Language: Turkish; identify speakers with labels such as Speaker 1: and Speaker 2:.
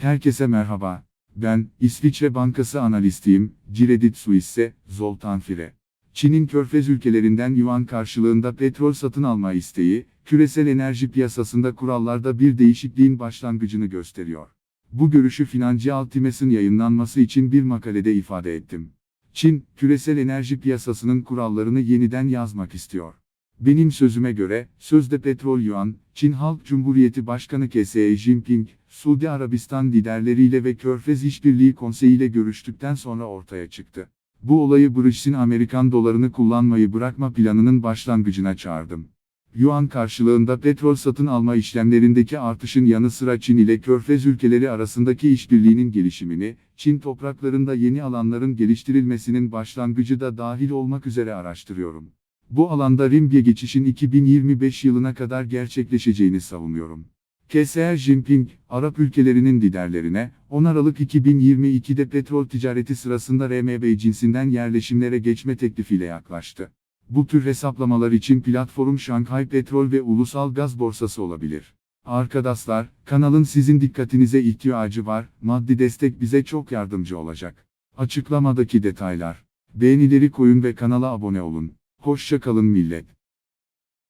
Speaker 1: Herkese merhaba. Ben, İsviçre Bankası analistiyim, Credit Suisse, Zoltan Fire. Çin'in körfez ülkelerinden yuan karşılığında petrol satın alma isteği, küresel enerji piyasasında kurallarda bir değişikliğin başlangıcını gösteriyor. Bu görüşü Financial Times'in yayınlanması için bir makalede ifade ettim. Çin, küresel enerji piyasasının kurallarını yeniden yazmak istiyor. Benim sözüme göre, sözde petrol yuan, Çin Halk Cumhuriyeti Başkanı Xi Jinping, Suudi Arabistan liderleriyle ve Körfez İşbirliği Konseyi ile görüştükten sonra ortaya çıktı. Bu olayı Brix'in Amerikan dolarını kullanmayı bırakma planının başlangıcına çağırdım. Yuan karşılığında petrol satın alma işlemlerindeki artışın yanı sıra Çin ile Körfez ülkeleri arasındaki işbirliğinin gelişimini, Çin topraklarında yeni alanların geliştirilmesinin başlangıcı da dahil olmak üzere araştırıyorum. Bu alanda Rimbiye geçişin 2025 yılına kadar gerçekleşeceğini savunuyorum. Xi Jinping, Arap ülkelerinin liderlerine, 10 Aralık 2022'de petrol ticareti sırasında RMB cinsinden yerleşimlere geçme teklifiyle yaklaştı. Bu tür hesaplamalar için platform Şanghay Petrol ve Ulusal Gaz Borsası olabilir. Arkadaşlar, kanalın sizin dikkatinize ihtiyacı var, maddi destek bize çok yardımcı olacak. Açıklamadaki detaylar. Beğenileri koyun ve kanala abone olun. Hoşça kalın millet.